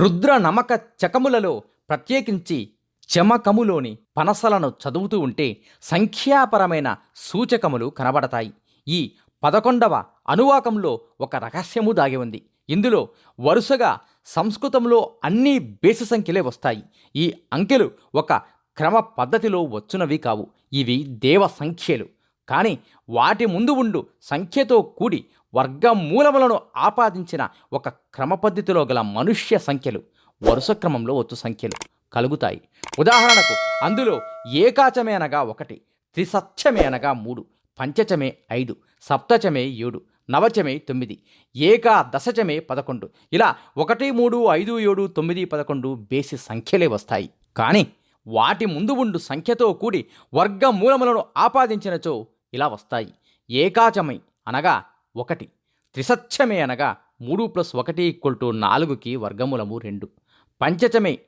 రుద్ర నమక చకములలో ప్రత్యేకించి చమకములోని పనసలను చదువుతూ ఉంటే సంఖ్యాపరమైన సూచకములు కనబడతాయి. ఈ పదకొండవ అనువాకంలో ఒక రహస్యము దాగి ఉంది. ఇందులో వరుసగా సంస్కృతంలో అన్ని బేసి సంఖ్యలే వస్తాయి. ఈ అంకెలు ఒక క్రమ పద్ధతిలో వచ్చునవి కావు. ఇవి దేవ సంఖ్యలు. కానీ వాటి ముందు ఉండు సంఖ్యతో కూడి వర్గమూలములను ఆపాదించిన ఒక క్రమ పద్ధతిలో గల మనుష్య సంఖ్యలు వరుస క్రమంలో వచ్చు సంఖ్యలు కలుగుతాయి. ఉదాహరణకు అందులో ఏకాచమే అనగా ఒకటి త్రిసత్యమే అనగా మూడు పంచచమే ఐదు సప్తచమే ఏడు నవచమే తొమ్మిది ఏకా దశచమే పదకొండు. ఇలా ఒకటి మూడు ఐదు ఏడు తొమ్మిది పదకొండు బేసి సంఖ్యలే వస్తాయి. కానీ వాటి ముందు ఉండు సంఖ్యతో కూడి వర్గమూలములను ఆపాదించినచో ఇలా వస్తాయి. ఏకాచమై అనగా ఒకటి. త్రిసత్యమే అనగా మూడు ప్లస్ ఒకటి ఈక్వల్ టు నాలుగుకి వర్గమూలము రెండు. పంచచమే.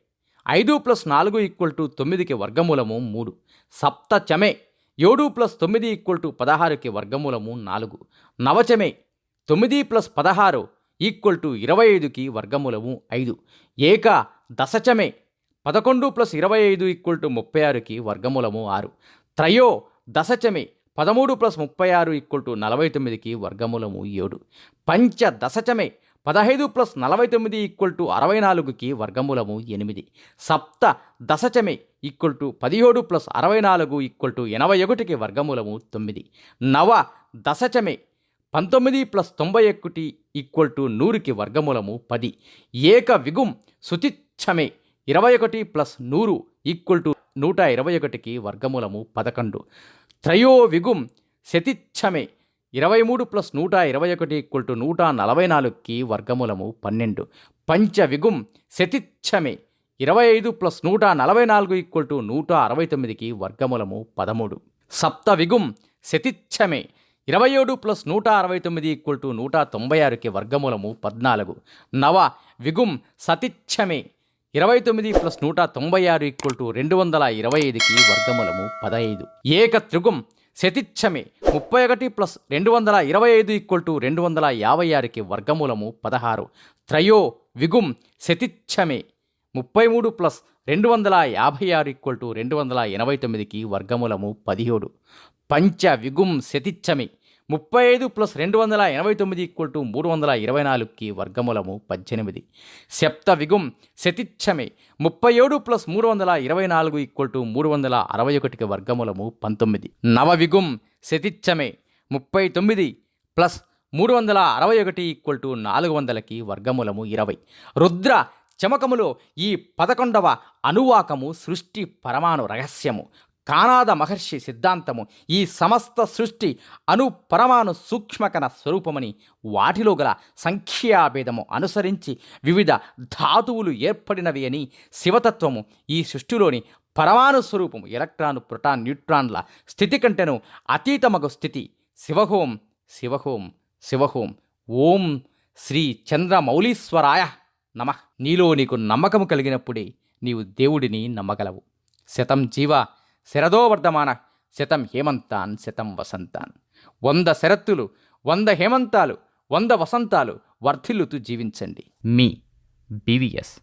ఐదు ప్లస్ నాలుగు ఈక్వల్ టు తొమ్మిదికి వర్గమూలము మూడు. సప్తచమే. ఏడు ప్లస్ తొమ్మిది ఈక్వల్ టు పదహారుకి వర్గమూలము నాలుగు. నవచమే. తొమ్మిది ప్లస్ పదహారు ఈక్వల్ టు ఇరవై ఐదుకి వర్గమూలము ఐదు. ఏక. దశచమే. పదకొండు ప్లస్ ఇరవై ఐదు ఈక్వల్ టు ముప్పై ఆరుకి వర్గమూలము ఆరు. త్రయో. దశచమే. పదమూడు ప్లస్ ముప్పై ఆరు ఈక్వల్ టు నలభై తొమ్మిదికి వర్గమూలము ఏడు. పంచ దశచమే పదహైదు ప్లస్ నలభై తొమ్మిది ఈక్వల్ టు అరవై నాలుగుకి వర్గమూలము ఎనిమిది. సప్త దశచమే ఈక్వల్ టు పదిహేడు ప్లస్ అరవై నాలుగు ఈక్వల్ టు ఎనభై ఒకటికి వర్గమూలము తొమ్మిది. నవ దశచమే పంతొమ్మిది ప్లస్ తొంభై ఒకటి ఈక్వల్ టు నూరుకి వర్గమూలము పది. ఏక విగుం శుతిచ్ఛమే ఇరవై ఒకటి ప్లస్ నూరు ఈక్వల్ టు నూట ఇరవై ఒకటికి వర్గమూలము పదకొండు. త్రయో విగుం శతిచ్ఛమే. ఇరవై మూడు ప్లస్ నూట ఇరవై ఒకటి ఈక్వల్ టు నూట నలభై నాలుగుకి వర్గమూలము పన్నెండు. పంచవిగుం శతిచ్ఛమే. ఇరవై ఐదు ప్లస్ నూట నలభై నాలుగు ఈక్వల్ టు నూట అరవై తొమ్మిదికి వర్గమూలము పదమూడు. సప్త విగుం శతిచ్ఛమే. ఇరవై ఏడు ప్లస్ నూట అరవై తొమ్మిది ఈక్వల్ టు నూట తొంభై ఆరుకి వర్గమూలము పద్నాలుగు. నవ విగుం సతిచ్ఛమే. ఇరవై తొమ్మిది ప్లస్ నూట తొంభై ఆరు ఈక్వల్ టు రెండు వందల ఇరవై ఐదుకి వర్గమూలము పదహైదు. ఏక త్రిగుం శతిచ్ఛమే ముప్పై ఒకటి ప్లస్ రెండు వందల ఇరవై ఐదు ఈక్వల్ టు రెండు వందల యాభై ఆరుకి వర్గమూలము పదహారు. త్రయో విగుం శతిచ్ఛమే ముప్పై మూడు ప్లస్ రెండు వందల యాభై ఆరు ఈక్వల్ టు రెండు వందల ఎనభై తొమ్మిదికి వర్గమూలము పదిహేడు. పంచ విగుం శతిచ్ఛమే ముప్పై ఐదు ప్లస్ రెండు వందల ఎనభై తొమ్మిది ఈక్వల్ టు మూడు వందల ఇరవై నాలుగుకి వర్గమూలము పద్దెనిమిది. సెప్త విగుం శతిచ్ఛమే ముప్పై ఏడు ప్లస్ మూడు వందల ఇరవై నాలుగు ఈక్వల్ టు మూడు వందల అరవై ఒకటికి వర్గమూలము పంతొమ్మిది. నవవిగుం శతిచ్ఛమే ముప్పై తొమ్మిది ప్లస్ మూడు వందల అరవై ఒకటి ఈక్వల్ టు నాలుగు వందలకి వర్గమూలము ఇరవై. రుద్ర చమకములో ఈ పదకొండవ అనువాకము సృష్టి పరమాణు రహస్యము. కానాద మహర్షి సిద్ధాంతము ఈ సమస్త సృష్టి అనుపరమాణు సూక్ష్మకణ స్వరూపమని వాటిలో గల సంఖ్యాభేదము అనుసరించి వివిధ ధాతువులు ఏర్పడినవి అని శివతత్వము ఈ సృష్టిలోని పరమాణు స్వరూపము ఎలక్ట్రాను ప్రోటాన్ న్యూట్రాన్ల స్థితి కంటెను అతీతమగు స్థితి. శివహోం శివహోం శివహోం. ఓం శ్రీ చంద్రమౌళీశ్వరాయ నమ. నీలో నీకు నమ్మకము కలిగినప్పుడే నీవు దేవుడిని నమ్మగలవు. శతం జీవ శరదో వర్ధమాన శతం హేమంతాన్ శతం వసంతాన్. వంద శరత్తులు వంద హేమంతాలు వంద వసంతాలు వర్ధిల్లుతూ జీవించండి. మీ బీవీఎస్